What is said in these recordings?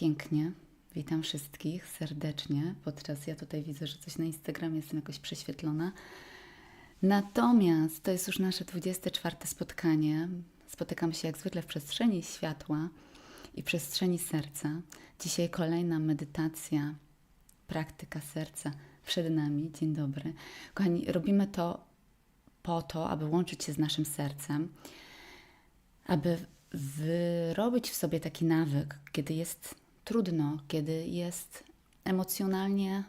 Pięknie. Witam wszystkich serdecznie. Podczas ja tutaj widzę, że coś na Instagramie jestem jakoś prześwietlona. Natomiast to jest już nasze 24 spotkanie. Spotykam się jak zwykle w przestrzeni światła i przestrzeni serca. Dzisiaj kolejna medytacja, praktyka serca przed nami. Dzień dobry. Kochani, robimy to po to, aby łączyć się z naszym sercem, aby wyrobić w sobie taki nawyk, kiedy jest trudno, kiedy jest emocjonalnie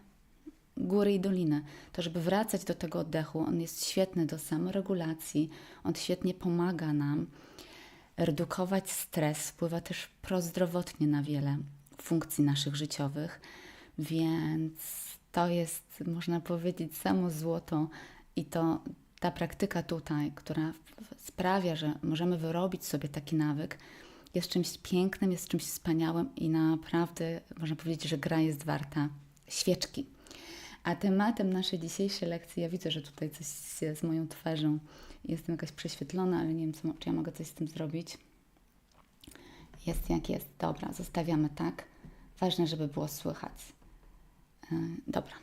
góry i doliny, to żeby wracać do tego oddechu, on jest świetny do samoregulacji, on świetnie pomaga nam redukować stres, wpływa też prozdrowotnie na wiele funkcji naszych życiowych, więc to jest, można powiedzieć, samo złoto i to ta praktyka tutaj, która sprawia, że możemy wyrobić sobie taki nawyk, jest czymś pięknym, jest czymś wspaniałym i naprawdę można powiedzieć, że gra jest warta świeczki. A tematem naszej dzisiejszej lekcji, ja widzę, że tutaj coś się z moją twarzą, jestem jakaś prześwietlona, ale nie wiem, co, czy ja mogę coś z tym zrobić. Jest jak jest. Dobra, zostawiamy tak. Ważne, żeby było słychać. Yy, dobra.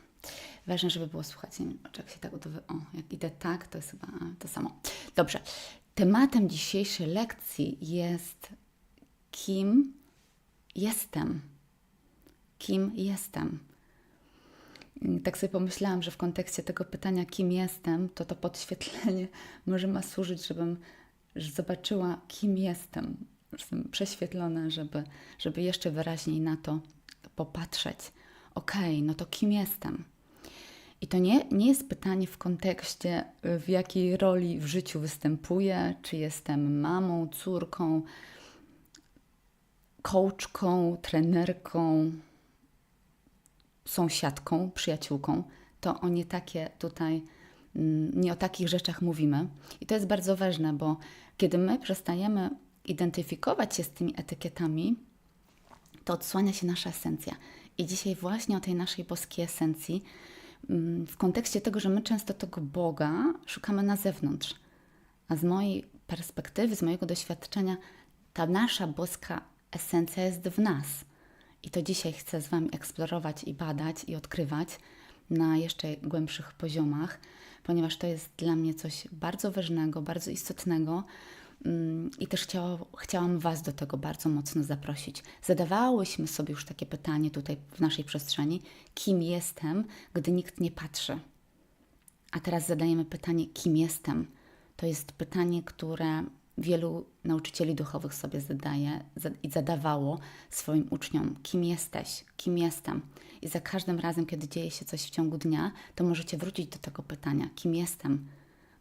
Ważne, żeby było słychać. Nie wiem, jak się tak udaje. O, jak idę tak, to jest chyba to samo. Dobrze. Tematem dzisiejszej lekcji jest kim jestem. Kim jestem. Tak sobie pomyślałam, że w kontekście tego pytania, kim jestem, to to podświetlenie może ma służyć, żebym zobaczyła, kim jestem. Jestem prześwietlona, żeby, żeby jeszcze wyraźniej na to popatrzeć. Okej, okay, no to kim jestem? I to nie, nie jest pytanie w kontekście, w jakiej roli w życiu występuję, czy jestem mamą, córką, coachką, trenerką, sąsiadką, przyjaciółką, to o nie takie tutaj, mm, nie o takich rzeczach mówimy. I to jest bardzo ważne, bo kiedy my przestajemy identyfikować się z tymi etykietami, to odsłania się nasza esencja. I dzisiaj właśnie o tej naszej boskiej esencji, mm, w kontekście tego, że my często tego Boga szukamy na zewnątrz. A z mojej perspektywy, z mojego doświadczenia, ta nasza boska esencja jest w nas. I to dzisiaj chcę z Wami eksplorować i badać i odkrywać na jeszcze głębszych poziomach, ponieważ to jest dla mnie coś bardzo ważnego, bardzo istotnego. Mm, I też chciała, chciałam Was do tego bardzo mocno zaprosić. Zadawałyśmy sobie już takie pytanie tutaj w naszej przestrzeni: kim jestem, gdy nikt nie patrzy? A teraz zadajemy pytanie: kim jestem? To jest pytanie, które wielu nauczycieli duchowych sobie zadaje i zadawało swoim uczniom, kim jesteś, kim jestem. I za każdym razem, kiedy dzieje się coś w ciągu dnia, to możecie wrócić do tego pytania, kim jestem.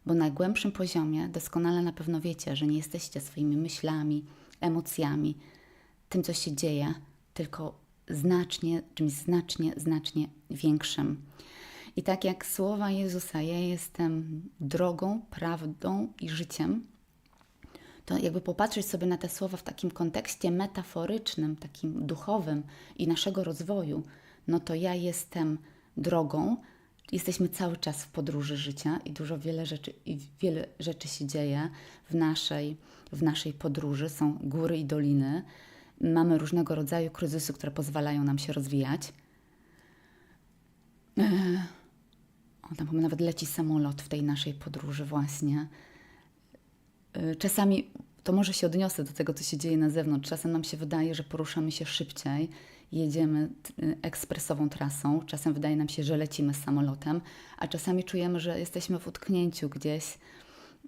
Bo na najgłębszym poziomie doskonale na pewno wiecie, że nie jesteście swoimi myślami, emocjami, tym, co się dzieje, tylko znacznie, czymś znacznie, znacznie większym. I tak jak słowa Jezusa, ja jestem drogą, prawdą i życiem, to jakby popatrzeć sobie na te słowa w takim kontekście metaforycznym, takim duchowym i naszego rozwoju, no to ja jestem drogą, jesteśmy cały czas w podróży życia i dużo wiele rzeczy, i wiele rzeczy się dzieje w naszej, w naszej podróży. Są góry i doliny. Mamy różnego rodzaju kryzysy, które pozwalają nam się rozwijać. O, tam nawet leci samolot w tej naszej podróży właśnie. Y, czasami to może się odniosę do tego, co się dzieje na zewnątrz. Czasem nam się wydaje, że poruszamy się szybciej, jedziemy y, ekspresową trasą, czasem wydaje nam się, że lecimy samolotem, a czasami czujemy, że jesteśmy w utknięciu gdzieś,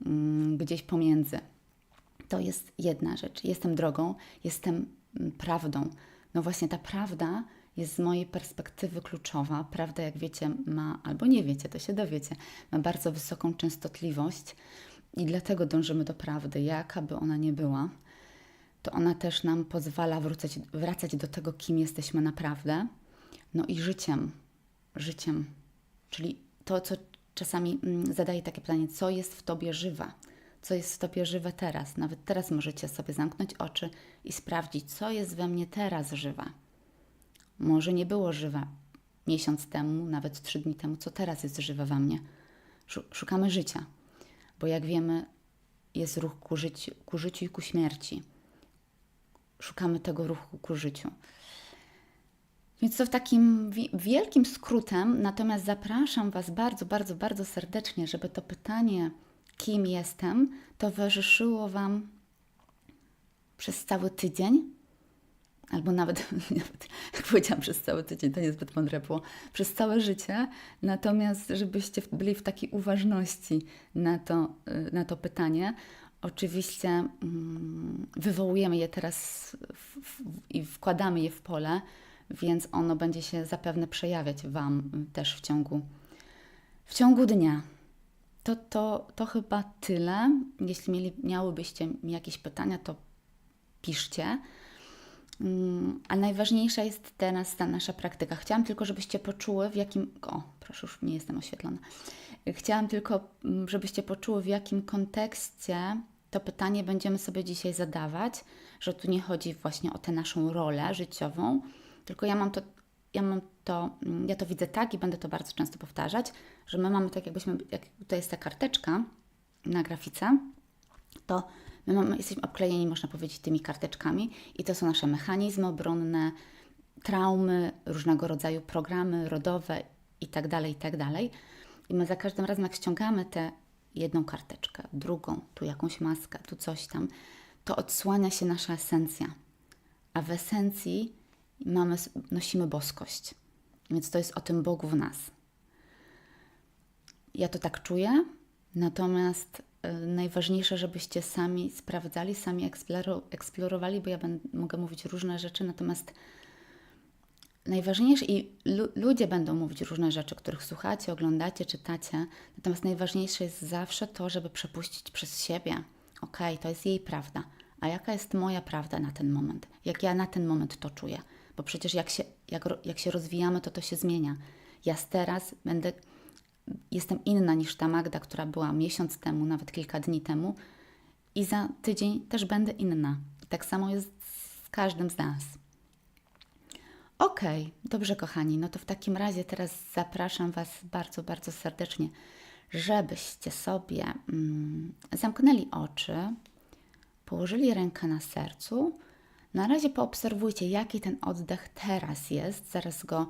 mm, gdzieś pomiędzy. To jest jedna rzecz. Jestem drogą, jestem mm, prawdą. No właśnie ta prawda jest z mojej perspektywy kluczowa. Prawda, jak wiecie, ma, albo nie wiecie, to się dowiecie, ma bardzo wysoką częstotliwość i dlatego dążymy do prawdy, jaka by ona nie była, to ona też nam pozwala wrócać, wracać do tego, kim jesteśmy naprawdę. No i życiem, życiem, czyli to, co czasami mm, zadaje takie pytanie, co jest w tobie żywe, co jest w tobie żywe teraz. Nawet teraz możecie sobie zamknąć oczy i sprawdzić, co jest we mnie teraz żywe. Może nie było żywe miesiąc temu, nawet trzy dni temu, co teraz jest żywe we mnie. Szukamy życia bo jak wiemy, jest ruch ku życiu, ku życiu i ku śmierci. Szukamy tego ruchu ku życiu. Więc to w takim wi- wielkim skrótem, natomiast zapraszam Was bardzo, bardzo, bardzo serdecznie, żeby to pytanie, kim jestem, towarzyszyło Wam przez cały tydzień, albo nawet, nawet jak powiedziałam przez cały tydzień, to niezbyt mądre było, przez całe życie, natomiast żebyście byli w takiej uważności na to, y, na to pytanie. Oczywiście mm, wywołujemy je teraz i wkładamy je w pole, więc ono będzie się zapewne przejawiać Wam też w ciągu, w ciągu dnia. To, to, to chyba tyle. Jeśli mieli, miałybyście jakieś pytania, to piszcie. Mm, A najważniejsza jest teraz ta nasza praktyka. Chciałam tylko, żebyście poczuły, w jakim. O, proszę, już nie jestem oświetlona. Chciałam tylko, mm, żebyście poczuły, w jakim kontekście to pytanie będziemy sobie dzisiaj zadawać, że tu nie chodzi właśnie o tę naszą rolę życiową, tylko ja mam to, ja mam to, mm, ja to widzę tak i będę to bardzo często powtarzać, że my mamy tak, jakbyśmy, jak tutaj jest ta karteczka na grafice, to my mamy, jesteśmy obklejeni, można powiedzieć, tymi karteczkami i to są nasze mechanizmy obronne, traumy, różnego rodzaju programy rodowe i tak dalej, i tak. I my za każdym razem, jak ściągamy tę jedną karteczkę, drugą, tu jakąś maskę, tu coś tam, to odsłania się nasza esencja. A w esencji mamy, nosimy boskość. Więc to jest o tym Bogu w nas. Ja to tak czuję, natomiast najważniejsze, żebyście sami sprawdzali, sami eksploro- eksplorowali, bo ja będę, mogę mówić różne rzeczy, natomiast najważniejsze i lu- ludzie będą mówić różne rzeczy, których słuchacie, oglądacie, czytacie, natomiast najważniejsze jest zawsze to, żeby przepuścić przez siebie. Okej, to jest jej prawda, a jaka jest moja prawda na ten moment? Jak ja na ten moment to czuję? Bo przecież jak się, jak, jak się rozwijamy, to to się zmienia. Ja teraz będę jestem inna niż ta Magda, która była miesiąc temu, nawet kilka dni temu, i za tydzień też będę inna. Tak samo jest z każdym z nas. Okej, dobrze, kochani, no to w takim razie teraz zapraszam Was bardzo, bardzo serdecznie, żebyście sobie mm, zamknęli oczy, położyli rękę na sercu. Na razie poobserwujcie, jaki ten oddech teraz jest. Zaraz go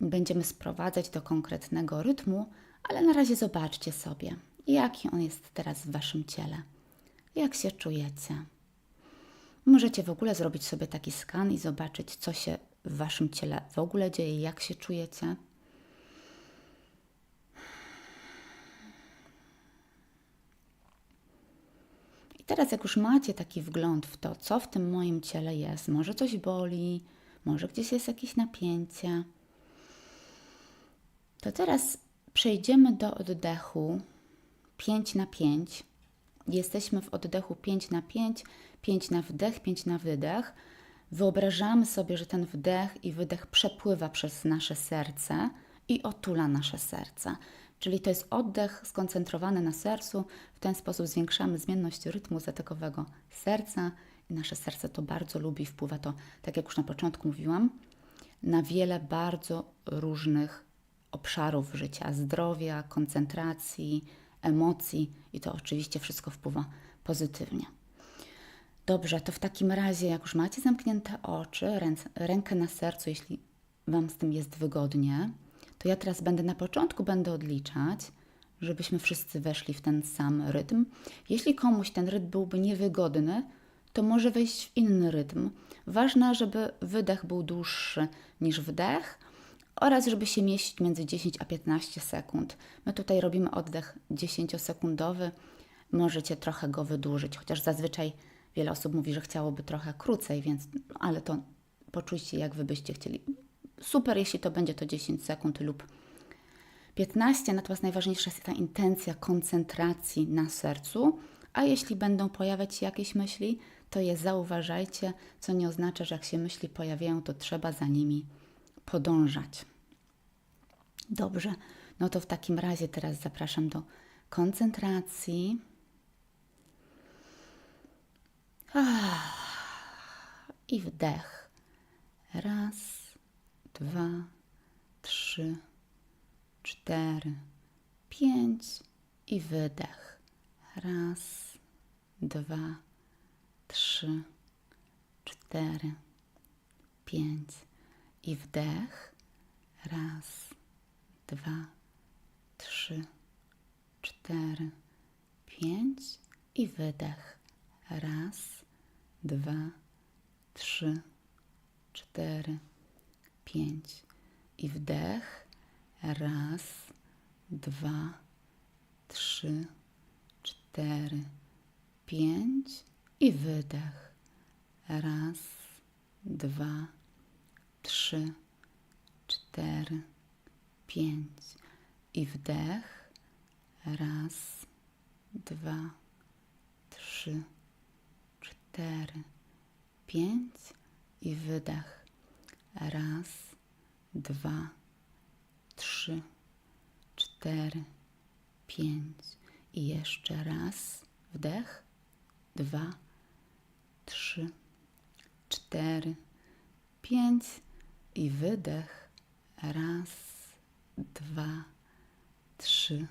będziemy sprowadzać do konkretnego rytmu, ale na razie zobaczcie sobie, jaki on jest teraz w Waszym ciele. Jak się czujecie? Możecie w ogóle zrobić sobie taki skan i zobaczyć, co się w Waszym ciele w ogóle dzieje, jak się czujecie. I teraz, jak już macie taki wgląd w to, co w tym moim ciele jest, może coś boli, może gdzieś jest jakieś napięcie, to teraz przejdziemy do oddechu 5 na 5. Jesteśmy w oddechu 5 na 5, 5 na wdech, 5 na wydech. Wyobrażamy sobie, że ten wdech i wydech przepływa przez nasze serce i otula nasze serce. Czyli to jest oddech skoncentrowany na sercu. W ten sposób zwiększamy zmienność rytmu zatykowego serca i nasze serce to bardzo lubi. Wpływa to, tak jak już na początku mówiłam, na wiele bardzo różnych obszarów życia zdrowia, koncentracji, emocji i to oczywiście wszystko wpływa pozytywnie. Dobrze, to w takim razie, jak już macie zamknięte oczy, ręce, rękę na sercu, jeśli Wam z tym jest wygodnie, to ja teraz będę na początku będę odliczać, żebyśmy wszyscy weszli w ten sam rytm. Jeśli komuś ten rytm byłby niewygodny, to może wejść w inny rytm. Ważne, żeby wydech był dłuższy niż wdech oraz żeby się mieścić między 10 a 15 sekund. My tutaj robimy oddech 10-sekundowy. Możecie trochę go wydłużyć, chociaż zazwyczaj wiele osób mówi, że chciałoby trochę krócej, więc ale to poczujcie, jak wy byście chcieli. Super, jeśli to będzie to 10 sekund lub 15, natomiast najważniejsza jest ta intencja koncentracji na sercu, a jeśli będą pojawiać się jakieś myśli, to je zauważajcie, co nie oznacza, że jak się myśli pojawiają, to trzeba za nimi podążać. Dobrze, no to w takim razie teraz zapraszam do koncentracji. I wdech. Raz, dwa, trzy, cztery, pięć i wydech. Raz, dwa, trzy, cztery, pięć i wdech. Raz, dwa, trzy, cztery, pięć i wydech. Raz, dwa, trzy, cztery, pięć i wdech. Raz, dwa, trzy, cztery, pięć i wydech. Raz, dwa, trzy, cztery, pięć i wdech. Raz, dwa, trzy, cztery, pięć i wydech. Raz, dwa, trzy, cztery, pięć i jeszcze raz. Wdech, dwa, trzy, cztery, pięć i wydech. Raz, dwa, trzy,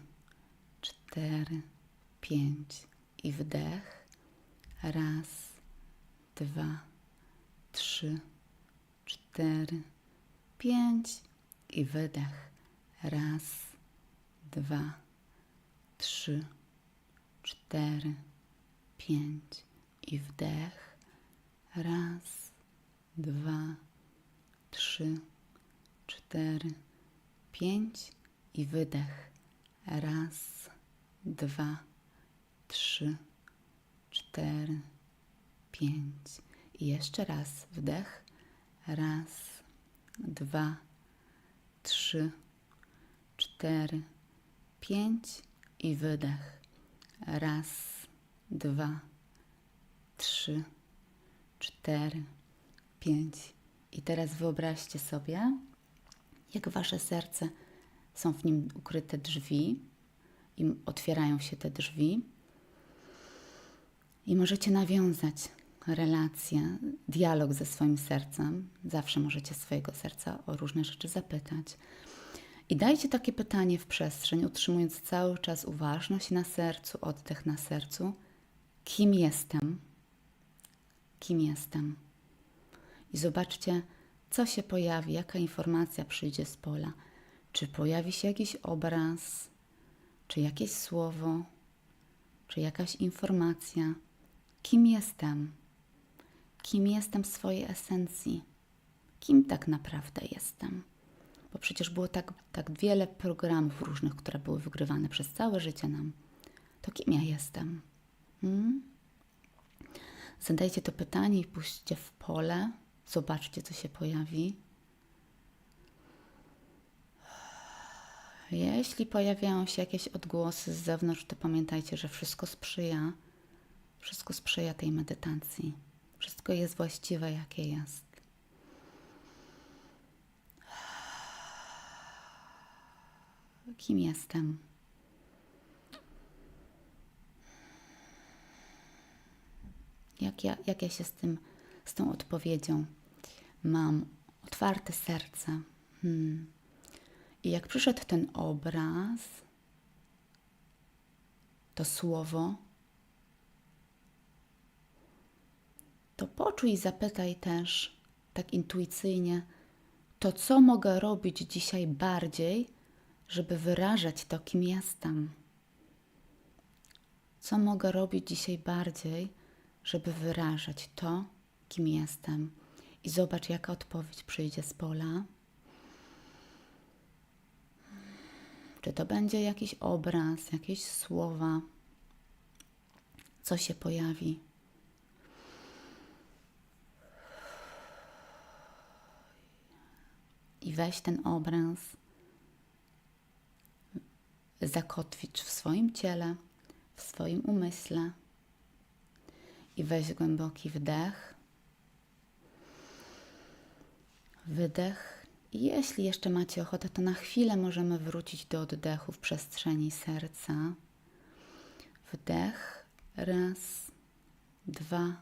cztery, pięć i wdech. Raz, dwa, trzy, cztery, pięć i wydech. Raz, dwa, trzy, cztery, pięć i wdech. Raz, dwa, trzy, cztery, pięć i wydech. Raz, dwa, trzy, cztery, pięć. I jeszcze raz wdech. Raz, dwa, trzy, cztery, pięć i wydech. Raz, dwa, trzy, cztery, pięć. I teraz wyobraźcie sobie, jak wasze serce są w nim ukryte drzwi i otwierają się te drzwi. I możecie nawiązać relację, dialog ze swoim sercem. Zawsze możecie swojego serca o różne rzeczy zapytać. I dajcie takie pytanie w przestrzeń, utrzymując cały czas uważność na sercu, oddech na sercu. Kim jestem? Kim jestem? I zobaczcie, co się pojawi, jaka informacja przyjdzie z pola. Czy pojawi się jakiś obraz, czy jakieś słowo, czy jakaś informacja. Kim jestem? Kim jestem w swojej esencji? Kim tak naprawdę jestem? Bo przecież było tak, tak wiele programów różnych, które były wygrywane przez całe życie nam. To kim ja jestem? Hmm? Zadajcie to pytanie i puśćcie w pole. Zobaczcie, co się pojawi. Jeśli pojawiają się jakieś odgłosy z zewnątrz, to pamiętajcie, że wszystko sprzyja, wszystko sprzyja tej medytacji. Wszystko jest właściwe, jakie jest. Kim jestem? Jak ja, jak ja się z tym, z tą odpowiedzią mam? Otwarte serce. Hmm. I jak przyszedł ten obraz, to słowo, to poczuj i zapytaj też tak intuicyjnie, to co mogę robić dzisiaj bardziej, żeby wyrażać to, kim jestem? Co mogę robić dzisiaj bardziej, żeby wyrażać to, kim jestem? I zobacz, jaka odpowiedź przyjdzie z pola. Czy to będzie jakiś obraz, jakieś słowa, co się pojawi? I weź ten obraz, zakotwicz w swoim ciele, w swoim umyśle i weź głęboki wdech, wydech. Jeśli jeszcze macie ochotę, to na chwilę możemy wrócić do oddechu w przestrzeni serca. Wdech, raz, dwa,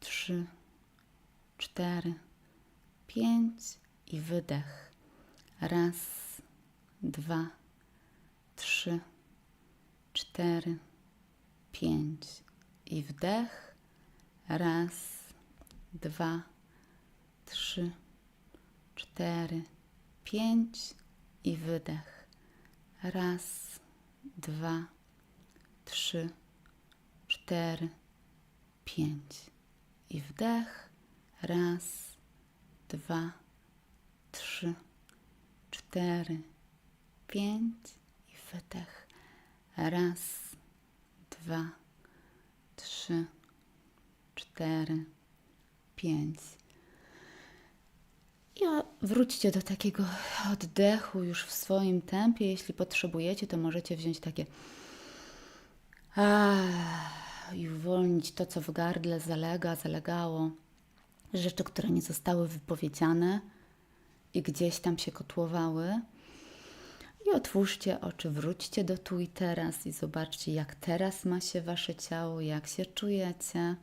trzy, cztery, pięć i wydech. Raz, dwa, trzy, cztery, pięć i wdech. Raz, dwa, trzy, cztery, pięć i wydech. Raz, dwa, trzy, cztery, pięć i wdech. Raz, dwa, trzy, cztery, pięć i wydech. Raz, dwa, trzy, cztery, pięć. Wróćcie do takiego oddechu już w swoim tempie. Jeśli potrzebujecie, to możecie wziąć takie ah, i uwolnić to, co w gardle zalega, zalegało. Rzeczy, które nie zostały wypowiedziane i gdzieś tam się kotłowały. I otwórzcie oczy, wróćcie do tu i teraz i zobaczcie, jak teraz ma się wasze ciało, jak się czujecie.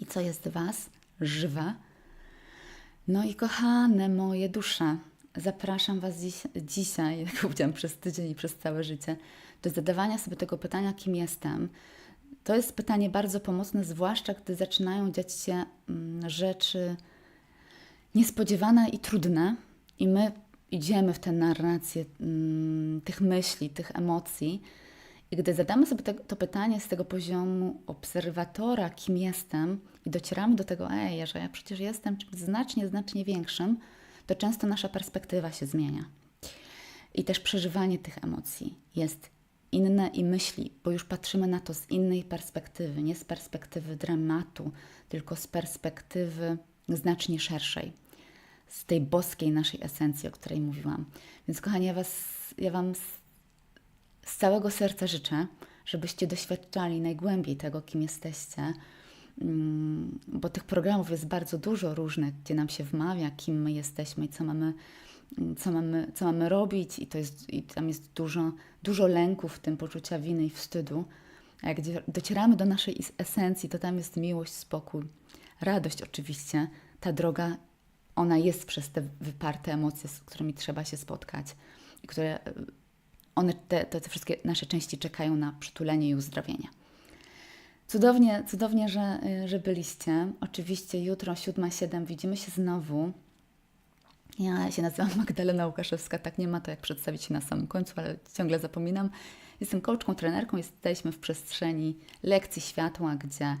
I co jest was? Żywe. No i kochane moje dusze, zapraszam Was dziś, dzisiaj, jak powiedziałam, przez tydzień i przez całe życie, do zadawania sobie tego pytania, kim jestem. To jest pytanie bardzo pomocne, zwłaszcza gdy zaczynają dziać się mm, rzeczy niespodziewane i trudne, i my idziemy w tę narrację mm, tych myśli, tych emocji. I gdy zadamy sobie te, to pytanie z tego poziomu obserwatora, kim jestem, i docieramy do tego, ej, że ja przecież jestem czymś znacznie, znacznie większym, to często nasza perspektywa się zmienia. I też przeżywanie tych emocji jest inne i myśli, bo już patrzymy na to z innej perspektywy, nie z perspektywy dramatu, tylko z perspektywy znacznie szerszej, z tej boskiej naszej esencji, o której mówiłam. Więc kochani, ja, was, ja Wam z, całego serca życzę, żebyście doświadczali najgłębiej tego, kim jesteście, Mm, bo tych programów jest bardzo dużo różnych, gdzie nam się wmawia, kim my jesteśmy i co mamy, mm, co mamy, co mamy robić, i, to jest, i tam jest dużo, dużo lęków, w tym poczucia winy i wstydu. A jak docieramy do naszej esencji, to tam jest miłość, spokój, radość oczywiście. Ta droga, ona jest przez te wyparte emocje, z którymi trzeba się spotkać i które one, te, te, te wszystkie nasze części czekają na przytulenie i uzdrowienie. Cudownie, cudownie, że, że byliście. Oczywiście jutro 7.07 widzimy się znowu. Ja się nazywam Magdalena Łukaszewska, tak nie ma to jak przedstawić się na samym końcu, ale ciągle zapominam. Jestem coachką, trenerką, jesteśmy w przestrzeni lekcji światła, gdzie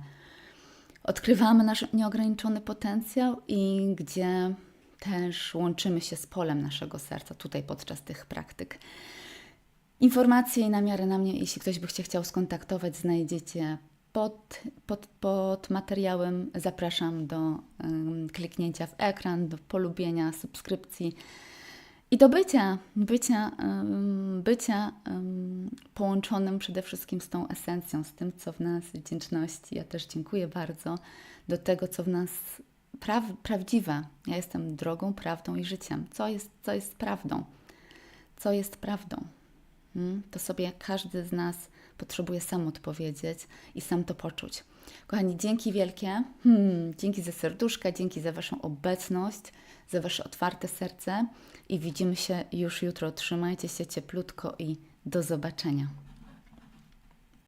odkrywamy nasz nieograniczony potencjał i gdzie też łączymy się z polem naszego serca tutaj podczas tych praktyk. Informacje i namiary na mnie, jeśli ktoś by się chciał skontaktować, znajdziecie pod, pod, pod materiałem. Zapraszam do ym, kliknięcia w ekran, do polubienia, subskrypcji i do bycia, bycia, ym, bycia ym, połączonym przede wszystkim z tą esencją, z tym, co w nas wdzięczności. Ja też dziękuję bardzo do tego, co w nas praw, prawdziwe. Ja jestem drogą, prawdą i życiem. Co jest, co jest prawdą? Co jest prawdą? To sobie każdy z nas potrzebuje sam odpowiedzieć i sam to poczuć. Kochani, dzięki wielkie. Hmm, dzięki za serduszka, dzięki za Waszą obecność, za Wasze otwarte serce i widzimy się już jutro. Trzymajcie się cieplutko i do zobaczenia.